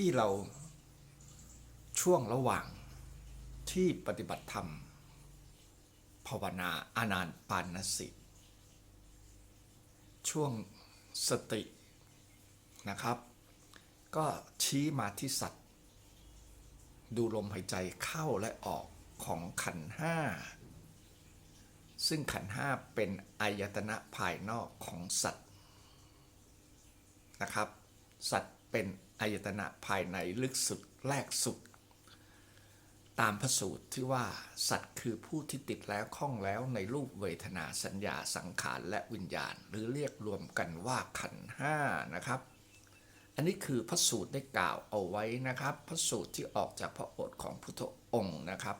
ที่เราช่วงระหว่างที่ปฏิบัติธรรม ภาวนาอานานปานสิ ช่วงสตินะครับ ก็ชี้มาที่สัตว์ ดูลมหายใจเข้าและออกของขันห้าซึ่งขันห้าเป็นอายตนะภายนอกของสัตว์นะครับ สัตว์เป็น อายตนะภายในลึกสุดแรกสุด ตามพระสูตรที่ว่าสัตว์คือผู้ที่ติดแล้วข้องแล้วในรูปเวทนาสัญญาสังขารและวิญญาณ หรือเรียกรวมกันว่าขันห้านะครับ อันนี้คือพระสูตรได้กล่าวเอาไว้นะครับ พระสูตรที่ออกจากพระโอษฐ์ของพุทธองค์นะครับ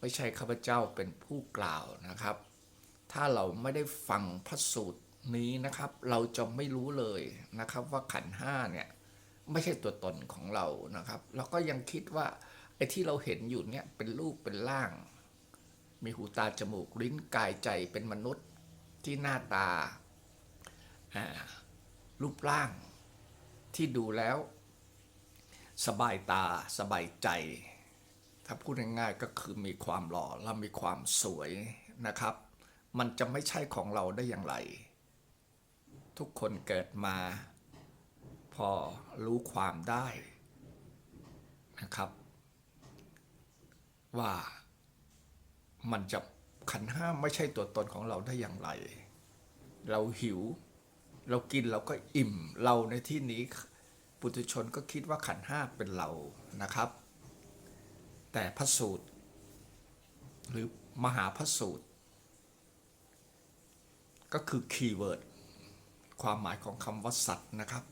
ไม่ใช่ข้าพเจ้าเป็นผู้กล่าวนะครับ ถ้าเราไม่ได้ฟังพระสูตรนี้นะครับเราจะไม่รู้เลยนะครับว่าขันห้าเนี่ย ไม่ใช่ตัวตนของเรานะครับเราก็ยังคิดว่าไอ้ที่เราเห็นอยู่เนี่ยเป็นรูปเป็นร่าง มีหูตาจมูกลิ้นกายใจเป็นมนุษย์ที่หน้าตาอ่ารูปร่างที่ดูแล้ว สบายตาสบายใจ ถ้าพูดง่ายๆก็คือมีความหล่อและมีความสวยนะครับ มันจะไม่ใช่ของเราได้อย่างไร ทุกคนเกิดมา พอรู้ความได้นะครับ ว่ามันจะขันห้าไม่ใช่ตัวตนของเราได้อย่างไร เราหิว เรากินเราก็อิ่มเราในที่นี้ปุถุชนก็คิดว่าขันห้าเป็นเรานะครับ แต่พระสูตร หรือมหาพระสูตร ก็คือคีย์เวิร์ดความหมายของคำว่าสัตว์นะครับ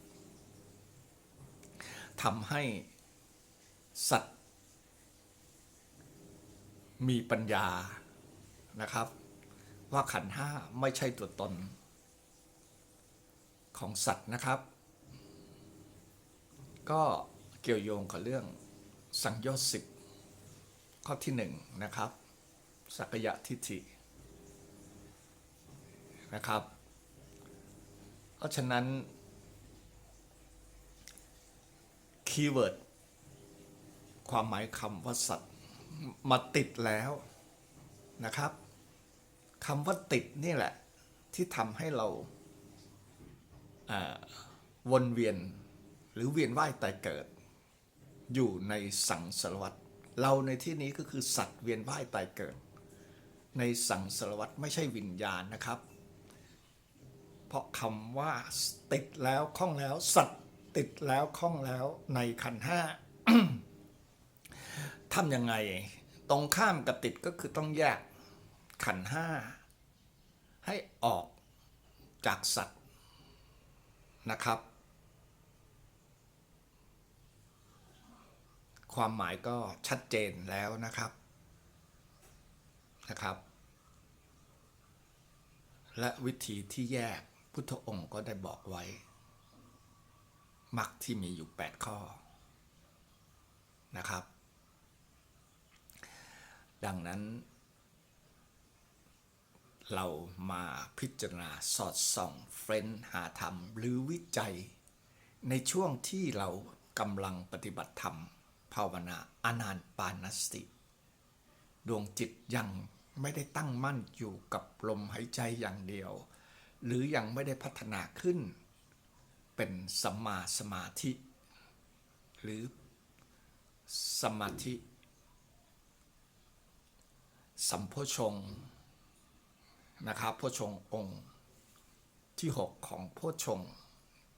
ทำให้สัตว์ มีปัญญานะครับ ว่าขันห้าไม่ใช่ตัวตน ของสัตว์นะครับ ก็เกี่ยวโยงกับเรื่องสังโยชน์สิบข้อที่หนึ่งนะครับ สักยะทิฏฐินะครับ เพราะฉะนั้น คีย์เวิร์ดความหมายคำว่าสัตว์มาติดแล้วนะครับคำว่าติดนี่แหละ ที่ทำให้เราวนเวียนหรือเวียนว่ายตายเกิด อยู่ในสังสารวัฏเราในที่นี้ก็คือสัตว์เวียนว่ายตายเกิด ในสังสารวัฏไม่ใช่วิญญาณนะครับ เพราะคำว่าติดแล้วคล้องแล้วสัตว์ ติดแล้วคล้องแล้วในขันห้าทำยังไง ตรงข้ามกับติดก็คือต้องแยกขันห้าให้ออกจากสัตว์นะครับ ความหมายก็ชัดเจนแล้วนะครับนะครับ และวิธีที่แยกพุทธองค์ก็ได้บอกไว้ มรรคที่มีอยู่ 8 ข้อนะครับ ดังนั้น เรามาพิจารณาสอดส่องเฟ้นหาธรรม หรือวิจัย ในช่วงที่เรากำลังปฏิบัติธรรม ภาวนาอานานปานสติ ดวงจิตยังไม่ได้ตั้งมั่นอยู่กับลมหายใจอย่างเดียว หรือยังไม่ได้พัฒนาขึ้น เป็นสัมมาสมาธิ หรือสมาธิ สัมโพชงนะครับโพชงองค์ที่ 6 ของโพชงค์